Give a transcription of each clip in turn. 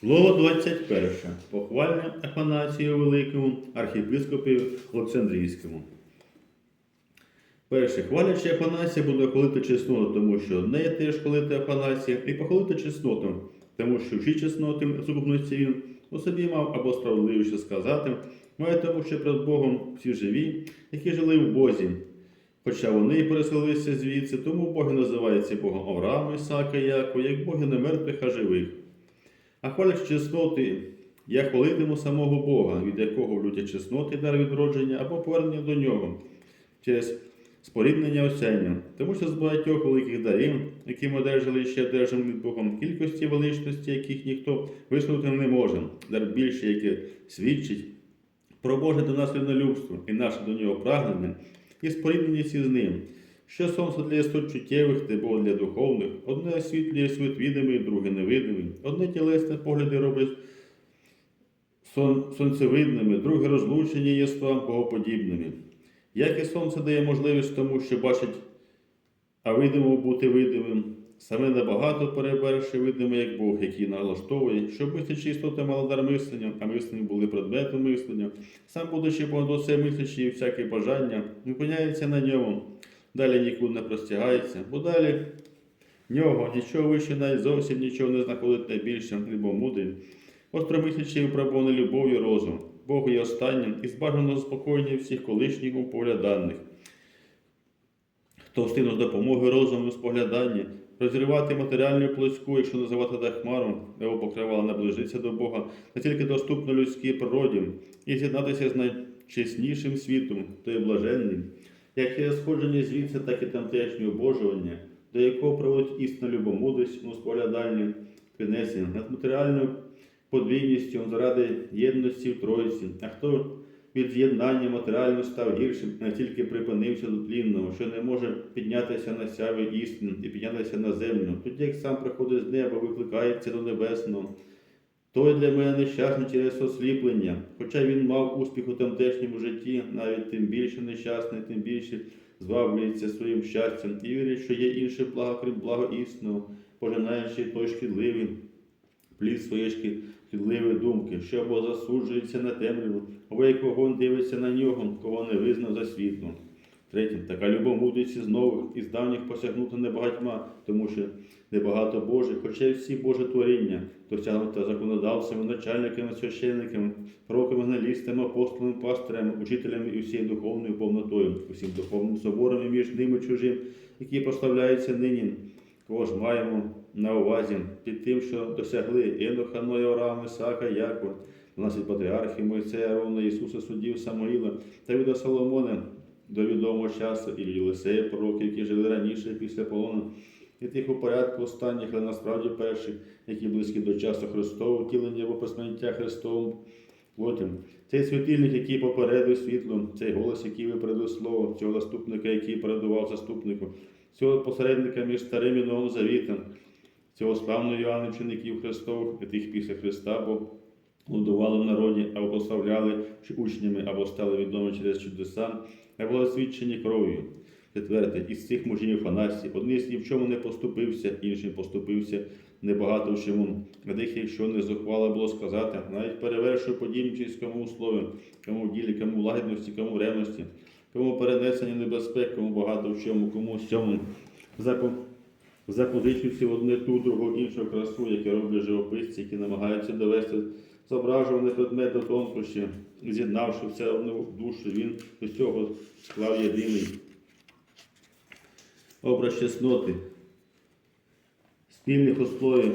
Слово 21. Похвальне Афанасію Великому, архієпископі Олександрійському. Перше, хвалячи Афанасія, буде хвалити чесноту, тому що одне є теж хвалити Афанасія, і похвалити чесноту, тому що всі чесноти сукупності він у собі мав або справедливіше сказати, має тому, що перед Богом всі живі, які жили в Бозі. Хоча вони й переселилися звідси, тому Боги називаються Богом Авраама, Ісака, Якова, як боги не мертвих, а живих. А хвалячи чесноти, я хвалитиму самого Бога, від якого в люті чесноти дар відродження або повернення до нього через споріднення осяння. Тому що з багатьох великих дарів, які ми одержали ще одержимо від Богом, кількості величності, яких ніхто висунути не може, дар більше, яке свідчить про Боже до нас людство і наше до нього прагнення, і спорідненість із ним. Що сонце для істот чуттєвих, тепло для духовних, одне освітлює світ відомий, друге невидимий, одне тілесне погляди робить сон, сонцевидними, друге розлучення єства богоподібними. Як і сонце дає можливість тому, що бачить, а видимо бути видимим, саме набагато перевершує видиме, як Бог, який налаштовує, щоб мислячі істоти мали дар мислення, а мислення були предметом мислення, сам, будучи понад усе мислячи і всяке бажання, зупиняється на ньому, далі нікуди не простягається, бо далі нього нічого вище навіть зовсім нічого не знаходить найбільшим, либо мудрий. Остромислячий випробований любов'ю розум, Богу є останнім і збажано заспокоєння всіх колишніх у погляданних. Хто встигнув з допомоги розуму споглядання, розривати матеріальну плоську, якщо називати та його покривала наближитися до Бога, не тільки доступно людській природі, і з'єднатися з найчеснішим світом, то є блаженним, як є сходження звідси, так і тамтешнє обожування, до якого проводить істинна любомудрість у спогляданні, піднесення над матеріальною подвійністю заради єдності в Троїці, а хто від з'єднання матеріально став гіршим, не тільки припинився до тлінного, що не може піднятися на сяві істину і піднятися на землю, тоді як сам приходить з неба, викликається до небесного. Той для мене нещасний через осліплення, хоча він мав успіх у тамтешньому житті, навіть тим більше нещасний, тим більше зваблюється своїм щастям і вірить, що є інше благо, крім благо істинного, пожинаючи той шкідливий плід своєї шкідливої думки, що або засуджується на темряву, або як вогонь дивиться на нього, кого не визнав за світлом. Третє, така любов мудрість із нових і з давніх посягнута небагатьма, тому що небагато Божих, хоча й всі Божі творіння, досягнута законодавцями, начальниками, священниками, пророками, аналістами, апостолами, пастирями, учителями і всією духовною повнотою, усім духовним собором і між ними чужим, які прославляються нині. Кого ж маємо на увазі під тим, що досягли Еноха, Ноя, Орама, Ісака, Якова, 12 патріархів, Аарона, Ісуса, суддів, Самоїла, Давида Соломона до відомого часу і Єлисея, пророків, які жили раніше після полону, і тих у порядку останніх, але насправді перших, які близькі до часу Христового, втілення або посміття Христовим плотям. Цей світильник, який попередив світло, цей голос, який випередив слово, цього заступника, який передував заступнику, цього посередника між старим і новим завітом, цього славного Йоанна учеників Христових, і тих після Христа, бо годували в народі, або прославляли учнями, або стали відомі через чудеса, або освідчені кров'ю. Четверте, із цих мужів Фанасі, з ні в чому не поступився, інший поступився небагато в чому. А деяких, якщо не зухвало було сказати, навіть перевершив подібничість кому у кому в ділі, кому в лагідності, кому в ревності, кому перенесення небезпек, кому багато в чому, кому в цьому. Запо- Запозичуючи в одне ту, другу іншу красу, яке роблять живописці, які намагаються довести зображуваний предмет до тонкощі, з'єднавши все одну душу, він до цього склав єдиний образ чесноти, спільних у слові,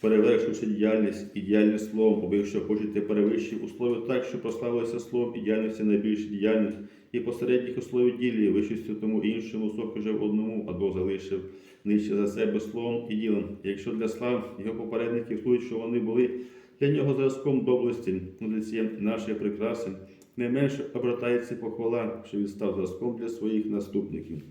перевершивши діяльність і діяльність словом, або якщо хочете перевищив у так, що прославилося словом і діяльності найбільш діяльність, і посередніх у слові ділі, вищістю тому іншому сок вже в одному, або залишив нижче за себе словом і ділом. Якщо для слав його попередників служить, що вони були для нього зразком доблесті, цієї нашої прикраси, не менше обертається похвала, що він став зразком для своїх наступників.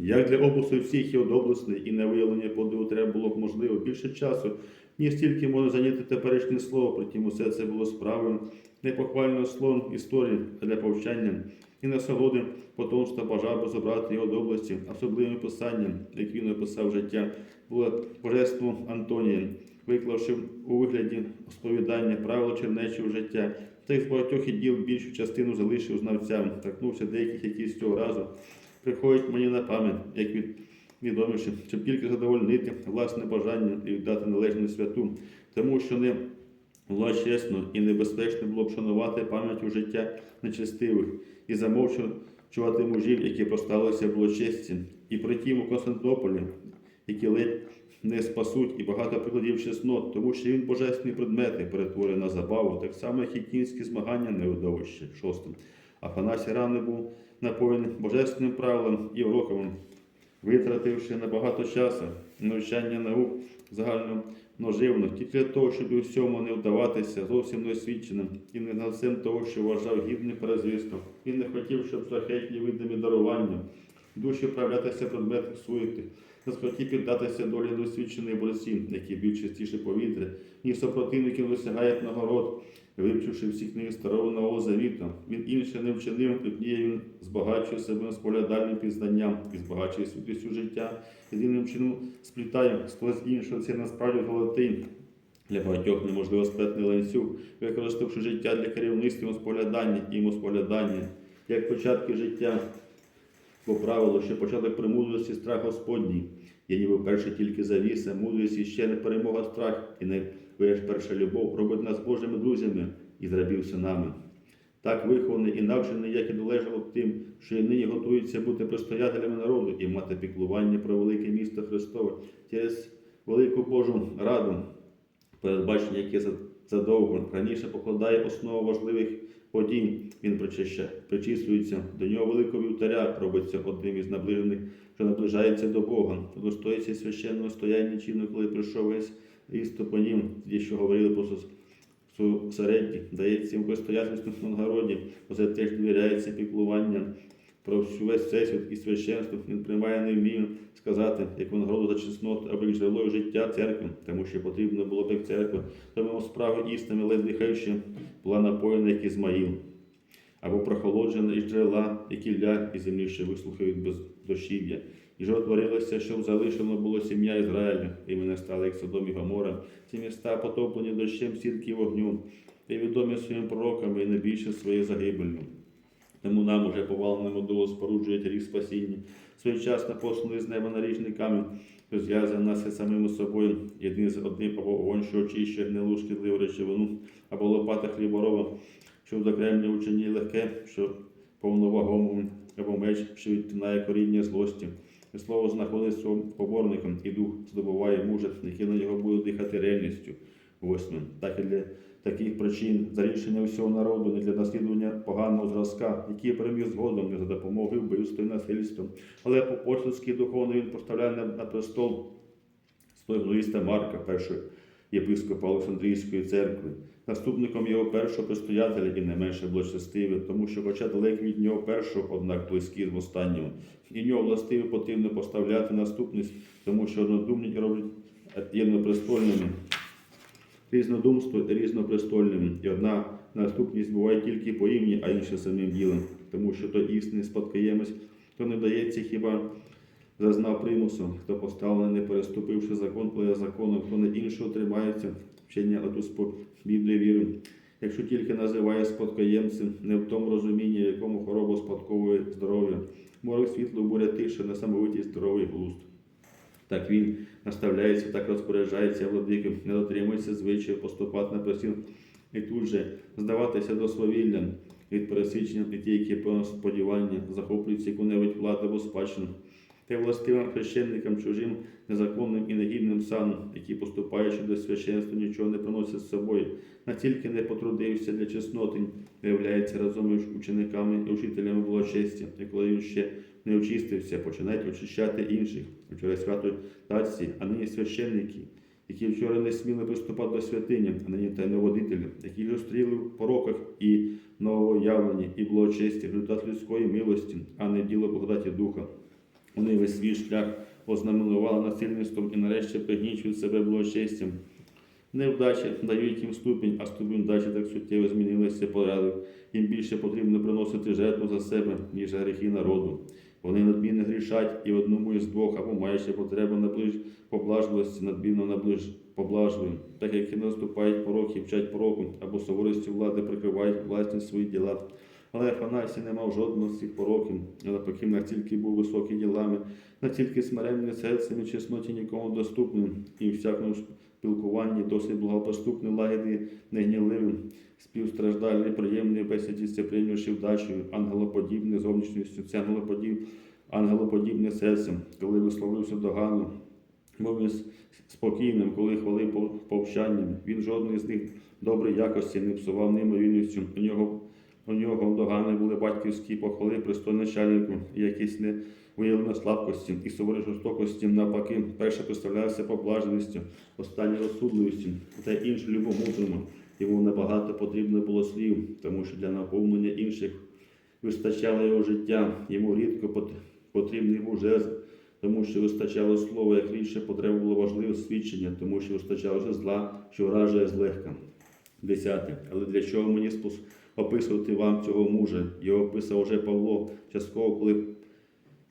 Як для опису всіх його доблесней і на виявлення подиву треба було б можливо більше часу, ніж стільки може зайняти теперішнє слово, притім усе це було справою непохвального словом історії для повчання і насолоди потомства бажав би забрати його доблесті, особливим писанням, як він описав життя, було божество Антонія, виклавши у вигляді сповідання правила чернечого життя. Та з багатьох і діл більшу частину залишив знавцям, торкнувся деяких, які з цього разу приходять мені на пам'ять, як від щоб тільки задовольнити власне бажання і віддати належну святу, тому що не було чесно і небезпечно було б шанувати пам'ять у життя нечестивих і замовчувати мужів, які просталися було честі, і притім у Константинополі, які ледь не спасуть, і багато прикладів чеснот, тому що він божественні предмети перетворює на забаву, так само, як і кінські змагання на видовище. Шостим. Афанасій рано був напоєний божественним правилам і уроками, витративши набагато часу навчання наук загально тільки для того, щоб у всьому не вдаватися зовсім неосвіченим і не на всім того, що вважав гідним перезвістом. Він не хотів, щоб шляхетні видимі дарування, душі вправлятися предметів суєти, не піддатися долі досвідчених борців, які б'ють частіше повітря, ніж супротивники досягають нагород, вивчивши всі книги старого нового завіту. Він інше не вчинив, тоді він збагачує себе споглядальним пізнанням і збагачує світлістю життя. Єдиним чином сплітає хтось іншого, це насправді золотий. Для багатьох неможливо сплетний ланцюг, використавши життя для керівництва споглядання і споглядання, як початки життя по правилу, що початок премудрості страх Господній. Є ніби перше тільки завіса, мудрість і ще не перемога страх, і не вияж перша любов робить нас Божими друзями і зрабів синами. Так вихований і навчений, як і належало тим, що і нині готуються бути предстоятелями народу і мати піклування про велике місто Христове через велику Божу раду, передбачення, яке задовго раніше покладає основу важливих подій. Він причислюється до нього великого вівтаря, робиться одним із наближених, що наближається до Бога. Удостоїться священного стояння чину, коли прийшов весь істопонім, тоді що говорили про сус- дається йому предстоятельство на нагороді, бо це теж довіряється піклування про весь всесвіт і священство. Він приймає не вмію сказати, як винагороду за чесноту або як джерело життя церкви, тому що потрібно було б як церква, тому справи істини ледь дихаючи була напоєна, як Ізмаїл, або прохолоджена із джерела, які ля і землі, що вислухають без дощів'я. І ж творилося, щоб залишено було сім'я Ізраїля, і мене стали як Содом і Гомора. Ці міста потоплені дощем сірки вогню, і відомі своїм пророками, і не більше своєю загибелью. Тому нам уже поваленому долу споруджує рік спасіння. Своєчасно посланий з неба наріжний камінь, розв'язаний нас із самими собою, єдиний з одним або вогонь, що очищує гнилу шкідливу речовину, або лопата хліборова, що вдокремлює учені легке, що повновагому, або меч, що відтинає коріння злості. І слово знаходить своїм поборником, і дух здобуває мужа, який на нього буде дихати ревністю. Восьмим. Так і для таких причин за рішення всього народу, не для наслідування поганого зразка, який переміг згодом не за допомогою вбивства і насильства. Але по почтовській духовно він поставляє на, престол Стоєглоїста Марка, першого єпископа Олександрійської церкви, наступником його першого предстоятеля і не менше благочестивий, тому що, хоча далеко від нього першого, однак близький з останнього, і нього властиво потрібно поставляти наступність, тому що однодумні роблять єднопрестольними різнодумство різнопрестольним, і одна наступність буває тільки по імені, а інша самим ділом, тому що то істинний спадкоємець, то не дається хіба зазнав примусу, хто поставлений, не переступивши закон, але законом, хто не іншого тримається, вчення оту сповідує віру. Якщо тільки називає спадкоємцем, не в тому розумінні, в якому хворобу спадковує здоров'я, море світло буря тиша, несамовитість здоровий глузд. Так він наставляється, так розпоряджається владиком, не дотримується звичаю поступати на престіл і тут же здаватися до свавілля від пересічення і ті, які по сподівання захоплюються яку-небудь владу або спадщину. Та властивим хрещенникам чужим, незаконним і негідним саном, які, поступаючи до священства, нічого не приносять з собою, настільки не потрудився для чесноти, виявляється разом із учениками і учителями благочестя, і коли він ще не очистився, починають очищати інших. Вчора свято таці, а нині священники, які вчора не сміли приступати до святині, а нині тайноводителі, які зустріли в пороках і новоявлені, і благочесті, результат людської милості, а не діло благодаті духа. Вони весь свій шлях ознаменували насильництвом і нарешті пригнічують себе благочестям. Невдачі дають їм ступінь, а ступінь вдачі так суттєво змінилися поради. Їм більше потрібно приносити жертву за себе, ніж за гріхи народу. Вони надмінно грішать і одному із двох, або маючи потребу наближ... поблажливості, надмінно наближ... поблажливим, так як і наступають пороки, вчать пороку, або суворості влади прикривають власні свої діла. Але Афанасій не мав жодного з цих пороків, а навпаки, настільки був високий ділами, настільки смиренний серцем і чесноті нікому доступним, і всякому спілкуванні досить благопоступний, лагідний, негнівливим, співстраждальний, приємний, без дисциплінніші вдачею, ангелоподібний зовнішністю, це ангелоподіб, ангелоподібне серцем, коли висловився догану, був він спокійним, коли хвалив пов- повчанням. Він жодної з них доброї якості не псував неймовірністю. У нього у нього догани були батьківські похвали пристойначальнику, і якісь не виявлено слабкості і суворої жорстокості, навпаки, перше представлявся поблажливістю, останнє розсудливістю, та інше любомудрому. Йому набагато потрібно було слів, тому що для наповнення інших вистачало його життя, йому рідко потрібний був жезл, тому що вистачало слова, як рідше потреба було важливе свідчення, тому що вистачало зла, що вражує злегка. Десяте. Але для чого мені спос- описувати вам цього мужа? Його описав уже Павло, частково, коли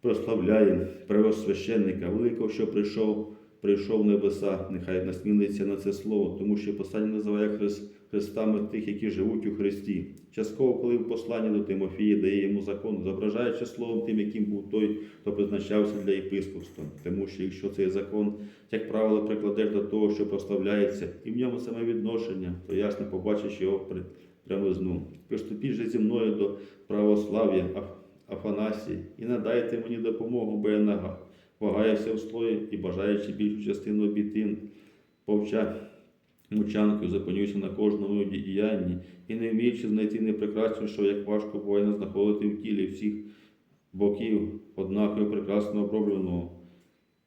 прославляє первосвященника, великого, що прийшов, прийшов в небеса, нехай насмілиться на це слово, тому що послання називає Христ, Христами тих, які живуть у Христі. Частково, коли в посланні до Тимофія дає йому закон, зображаючи словом тим, яким був той, хто призначався для єпископства. Тому що якщо цей закон, як правило, прикладеш до того, що прославляється, і в ньому саме відношення, то ясно побачиш його прямизну. Приступіть же зі мною до православ'я Аф- Афанасії і надайте мені допомогу, бо я нага. Вагаюся в слої і бажаючи більшу частину обітин, повча мучанкою, зупинюся на кожному діянні і не вміючи знайти непрекраснішого, як важко буває знаходити в тілі всіх боків однаково прекрасно обробленого.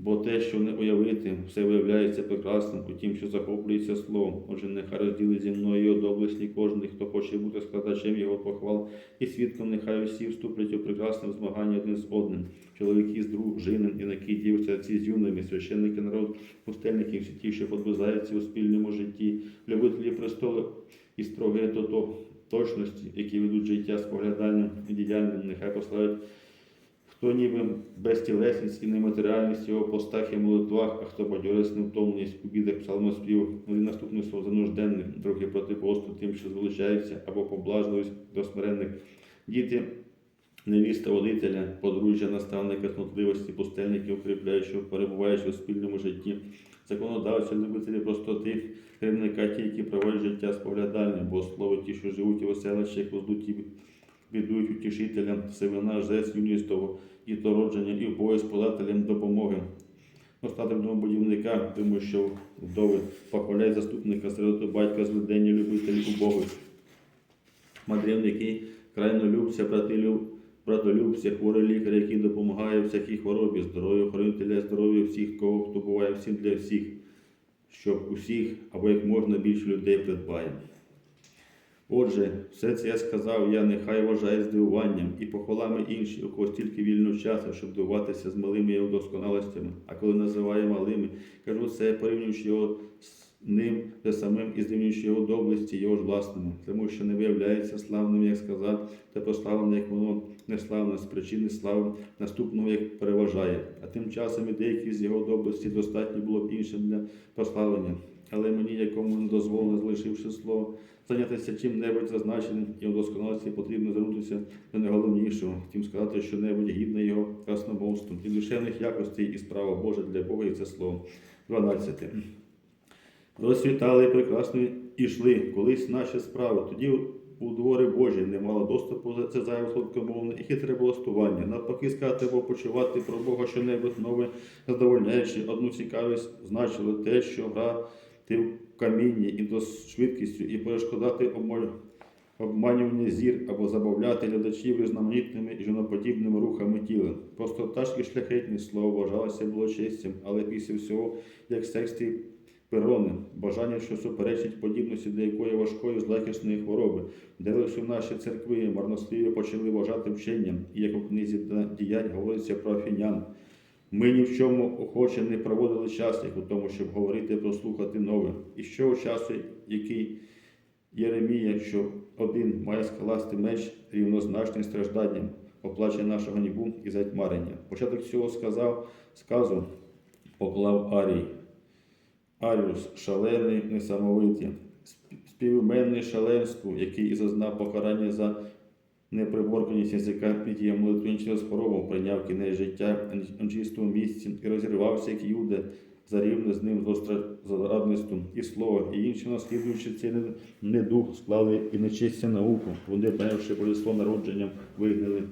Бо те, що не уявити, все виявляється прекрасним у тім, що захоплюється словом. Отже, нехай розділить зі мною доблесні кожен, хто хоче бути складачем його похвал, і свідком нехай усі вступлять у прекрасне змагання один з одним. Чоловіки з дружинами, юнаки, дівчата, ці з юними, священники, народ, пустельники, всі ті, що подвизаються у спільному житті, любителі престолу і строги до то- точності, які ведуть життя споглядальним і діяльним, нехай послають Хто ніби безтілесність і нематеріальність його постах і молитвах, а хто бадьорість невтомленість у бідах псалмоспів, один наступний слово занужденних, другий проти посту тим, що звеличаються, або поблажливість до смиренних. Діти, невіста водителя, подружжя, наставника смутливості, пустельники, укріпляючого, перебуваючи у спільному житті, законодавці, любителі простоти, керівника ті, які проводять життя споглядальне, бо слово ті, що живуть у селищах, воздуті віддають утішителям, семена, жест, юність того, і і обов'язок подателям допомоги. Остаток домобудівника, тому що вдови похваляють заступника, сироту батька, злидені, любителі убогих. Мадрівники, крайнолюбця, братилюб, братолюбця, хворий лікар, який допомагає всякій хворобі, здоров'я, охоронителя здоров'я всіх, кого хто буває всім для всіх, щоб усіх або як можна більше людей придбає. Отже, все це я сказав, я нехай вважає здивуванням і похвалами інші, у кого стільки вільного часу, щоб дивуватися з малими його досконалостями. А коли називаю малими, кажу це, порівнюючи його з ним те самим і зрівнюючи його доблесті, його ж власними, тому що не виявляється славним, як сказав, та прославлене, як воно неславне, з причини слави наступного як переважає. А тим часом і деякі з його доблесті достатньо було б іншим для прославлення. Але мені, якому не дозволено, залишивши слово, зайнятися чим-небудь зазначеним і у досконалості потрібно звернутися до найголовнішого, втім сказати, що небудь гідне його красномовством і душевних якостей і справа Божа для Бога і це слово. 12. Розсвітали прекрасно і йшли колись наші справи. Тоді у двори Божі не мало доступу за це зайве сладкомовне і хитре влаштування. Навпаки, сказати або почувати про Бога що-небудь нове, задовольняючи одну цікавість, значило те, що гра ти в камінні і до швидкістю, і перешкодати обманювання зір або забавляти глядачів різноманітними і жіноподібними рухами тіла. Простота ж і шляхетність слово вважалося було честям, але після всього, як сексті перони, бажання, що суперечить подібності до якої важкої злегкісної хвороби, де лише в наші церкви марносліві почали вважати вченням, і як у книзі діянь говориться про афінян. Ми ні в чому охоче не проводили час, як у тому, щоб говорити прослухати нове. І що у часу, який Єремія, що один має скласти меч рівнозначний стражданням, оплачує нашого гніву і затьмарення. Початок цього сказав, сказу поклав Арій. Аріус шалений, несамовитий, сп- співіменний шаленству, який і зазнав покарання за неприборканість язика під молитву через хворобу, прийняв кінець життя в чистому місці і розірвався, як Юде, за рівне з ним злострадництвом і слово, і інші наслідуючи цей не- недух, склали і нечистя науку. Вони, прийнявши божество народженням, вигнали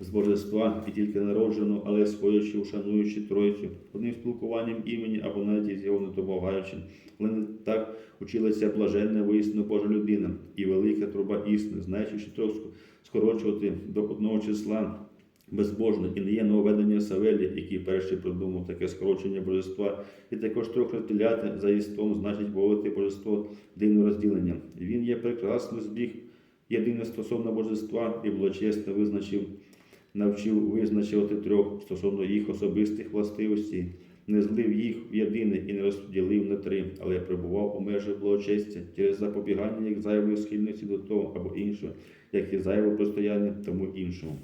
з божества і тільки народжену, але своючи, ушануючи Тройцю, одним спілкуванням імені або навіть з його не допомагаючи. Але не так училася блаженна воістину Божа людина і велика труба істини, знаючи, що трохи скорочувати до одного числа безбожно і не є нововведення Савелі, який перший придумав таке скорочення божества, і також трохи розділяти за єством, значить вводити божество дивним розділенням. Він є прекрасний збіг єдине стосовно божества і благочесно визначив, навчив визначувати трьох стосовно їх особистих властивостей, не злив їх в єдине і не розподілив на три, але перебував у межах благочестя через запобігання як зайвої схильності до того або іншого, як і зайве простояння тому іншому.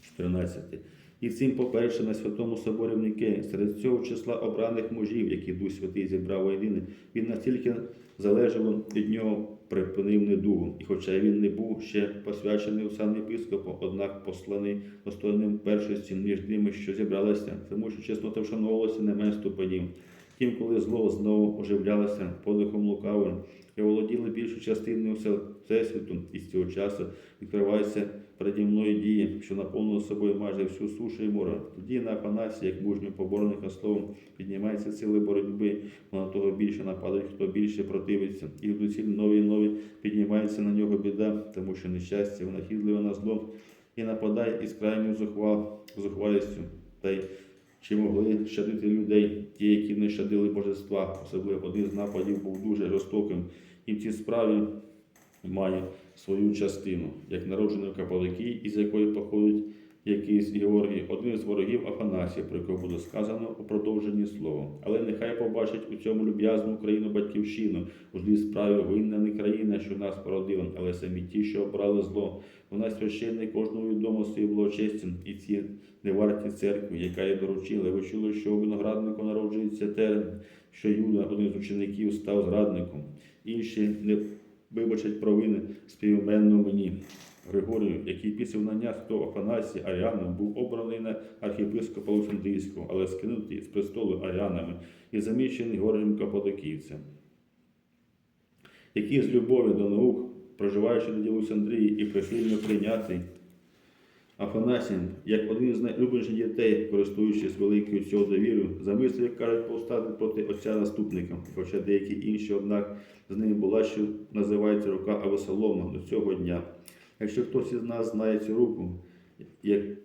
14. І цим, по-перше, на Святому Соборі в Никеї, серед цього числа обраних мужів, які Дух Святий зібрав воєдине, він настільки залежало від нього припинив недугу. І хоча він не був ще посвячений у сан єпископа, однак посланий достойним першості між тими, що зібралися, тому що чеснота вшановувалася не менш ступенів. Тим, коли зло знову оживлялося подихом лукавим і володіли більшу частиною Всесвіту, і з цього часу відкривається переді мною дії, що наповнили собою майже всю сушу і море. Тоді на Афанасі, як мужню поборника словом, піднімається сили боротьби, вона того більше нападають, хто більше противиться. І в нові і нові піднімається на нього біда, тому що нещастя винахідливе на зло і нападає із крайньою зухва, зухвалістю. Та й чи могли щадити людей, ті, які не щадили божества, особливо один з нападів був дуже жорстоким, і в цій справі має свою частину, як народжений в Капаликії, із якої походить якийсь Георгій, один з ворогів Афанасія, про якого буде сказано у продовженні слова. Але нехай побачить у цьому люб'язну Україну батьківщину, у злій справі винна не країна, що нас породила, але самі ті, що обрали зло. Вона священний кожному відомо своїм благочестям, і ці не варті церкви, яка їй доручила. Ви чули, що у винограднику народжується терен, що Юда, один з учеників, став зрадником. Інші не вибачать провини співіменно мені. Григорію, який після взнання святого Афанасія Аріаном був обраний на архієпископа Олександрійського, але скинутий з престолу аріанами і заміщений Георгієм Каподокійцем, який з любові до наук, проживаючи на Олександрії і прихильно прийнятий Афанасієм, як один з найлюбленіших дітей, користуючись великою цього довірою, замислив, як кажуть, повстати проти отця наступника, хоча деякі інші, однак, з ними була, що називається рука Авесолома до цього дня. Якщо хтось із нас знає цю руку,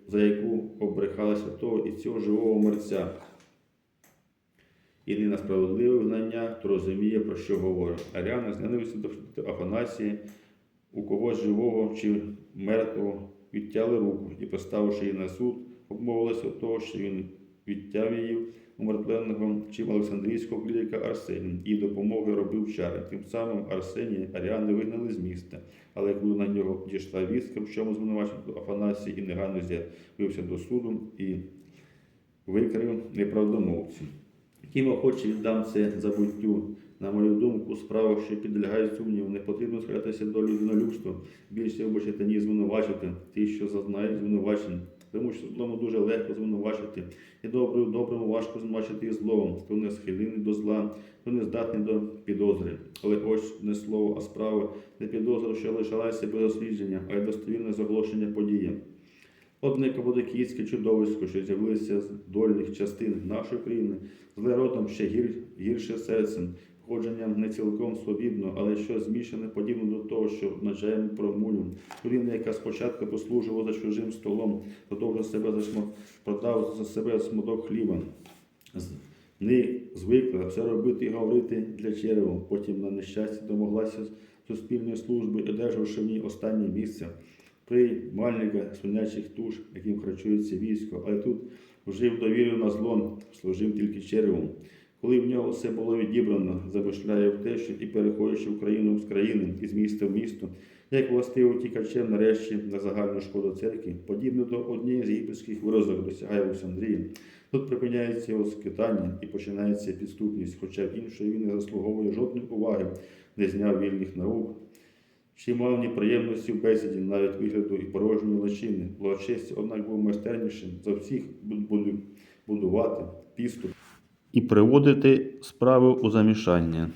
за яку обрехалася того і цього живого мерця, і на справедливе знання, то розуміє, про що говорить. Аріана з ненависті до Афанасії, у когось живого чи мертвого відтяли руку і, поставивши її на суд, обмовилися від того, що він відтяв її умертвленого чим Олександрійського клірика Арсенія і допомоги робив чари. Тим самим Арсенія Аріани вигнали з міста. Але коли на нього дійшла вістка, в чому звинувачив Афанасій і негайно з'явився до суду і викрив неправдомовців. Тим охоче віддам це забуттю. На мою думку, справа, що підлягає сумніву, не потрібно схилятися до людинолюбства, більше вибачити, ніж звинувачити ті, що зазнають звинувачень. Тому що злому дуже легко звинувачити, і добру, доброму важко звинувачити і злом, хто не схилений до зла, хто не здатний до підозри. Але ось не слово, а справа, не підозра, що лишалася без дослідження, а й достовірне заголошення події. Одне каподокійське чудовисько, що з'явилося з дольних частин нашої країни, зле родом ще гір, гірше серцем, походженням не цілком свобідно, але що змішане подібно до того, що означає про мулю. Людина, яка спочатку послужувала за чужим столом, продовжив себе за шмат, продав за себе смуток хліба. Не звикла все робити і говорити для черева, потім на нещастя домоглася суспільної служби, одержавши в ній останнє місце приймальника свинячих туш, яким харчується військо, але тут вжив довіру на зло, служив тільки черевом. Коли в нього все було відібрано, замишляє втечу і переходячи в країну з країни, із міста в місто, як властиво тікачем нарешті на загальну шкоду церкви, подібно до однієї з єгипетських виразок досягає Олександрії. Тут припиняється його скитання і починається підступність, хоча в іншої він не заслуговує жодної уваги, не зняв вільних наук, чи мав неприємності в бесіді, навіть вигляду і порожньої личини. Благочесті, однак був майстернішим за всіх будувати підступ і приводити справи у замішання.